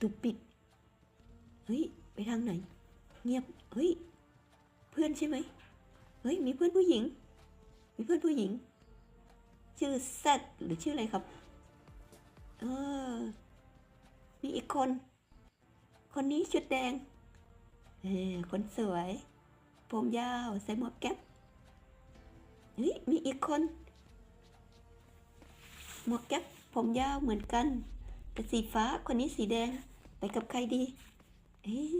ตูปิด เฮ้ย ไปทางไหน เงียบ เฮ้ย เพื่อนใช่ไหม เฮ้ย มีเพื่อนผู้หญิง มีเพื่อนผู้หญิง ชื่อแซดหรือชื่ออะไรครับ เออ มีอีกคน คนนี้ชุดแดง เออคนสวย ผมยาว ใส่หมวกแก๊ป เฮ้ย มีอีกคน หมวกแก๊ปผมยาวเหมือนกัน แต่สีฟ้าคนนี้สีแดง ไปกับใครดี เอ๊ะ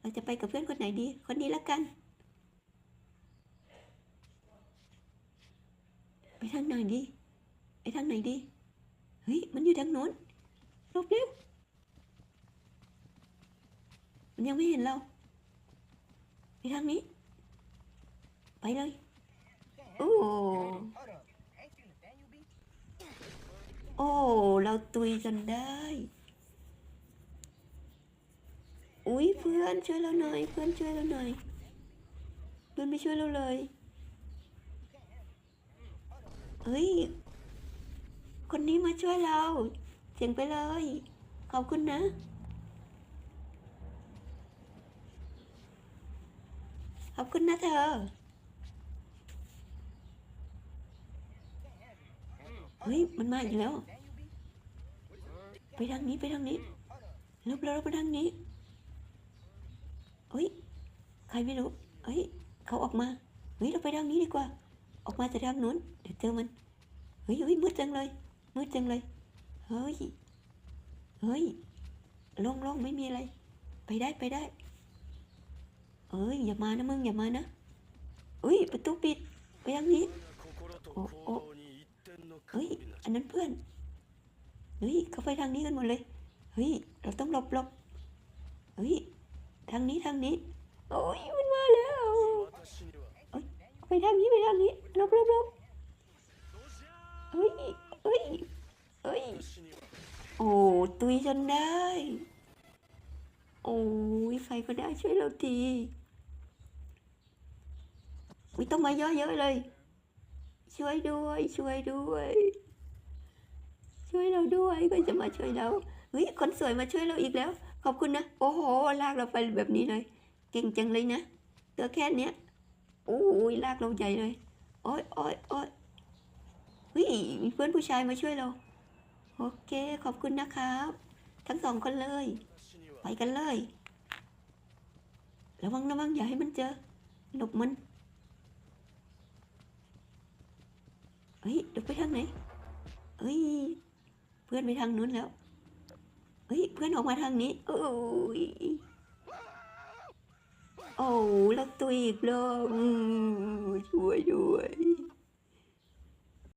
เราจะไปกับเพื่อนคนไหนดี คนนี้ละกัน ไปทางไหนดี ไปทางไหนดี เฮ้ย มันอยู่ทางโน้นหลบเร็ว มันยังไม่เห็นเรา ไปทางนี้ ไปเลย โอ้ โอ้ เราตุยจนได้ อุ้ยเพื่อนช่วยเราหน่อย เพื่อนช่วยเราหน่อยเพื่อนไม่ช่วยเราเลย เฮ้ย คนนี้มาช่วยเรา เสียงไปเลย ขอบคุณนะขอบคุณนะเธอ ฮ้ย มันมาอีกแล้ว ไปทางนี้ไปทางนี้ลบแล้วไปทางนี้เฮ้ย ใครไม่รู้เฮ้ย เขาออกมา เฮ้ย เราไปทางนี้ดีกว่า ออกมาจากทางนู้น เดี๋ยวเจอมัน เฮ้ยเฮ้ยมืดจังเลย มืดจังเลย เฮ้ย เฮ้ยโล่งโล่งไม่มีอะไร ไปได้ไปได้ เอ้ย อย่ามานะมึงอย่ามานะเฮ้ย ประตูปิด ไปทางนี้おお เฮ้ย อันนั้นเพื่อน เฮ้ย เขาไปทางนี้กันหมดเลย เฮ้ย เราต้องหลบหลบเฮ้ย ทางนี้ทางนี้ โอ้ย มันมาแล้วไปทางนี้ไปทางนี้หลบหลบหลบเฮ้ย เฮ้ย เฮ้ย โอ้ตุยจนได้ โอ้ยใครก็ได้ช่วยเราทีไม่ต้องมาเยอะๆเลย ช่วยด้วย ช่วยด้วย ช่วยเราด้วยก็จะมาช่วยเราเฮ้ยคนสวยมาช่วยเราอีกแล้ว ขอบคุณนะ โอ้โห ลากเราไปแบบนี้เลย เก่งจังเลยนะตัวแค่เนี้ยโอ้ยลากเราใหญ่เลยโอ้ยโอ้ยโอ้ยเฮ้ยมีเพื่อนผู้ชายมาช่วยเรา โอเค ขอบคุณนะครับ ทั้งสองคนเลย ไปกันเลย ระวังระวังอย่าให้มันเจอ หลบมัน เฮ้ยเดี๋ยวไปทางไหนเฮ้ย เพื่อนไปทางนู้นแล้ว เฮ้ย เพื่อนออกมาทางนี้ โอ้ย โอ้แล้วตัวอีกแล้วช่วยด้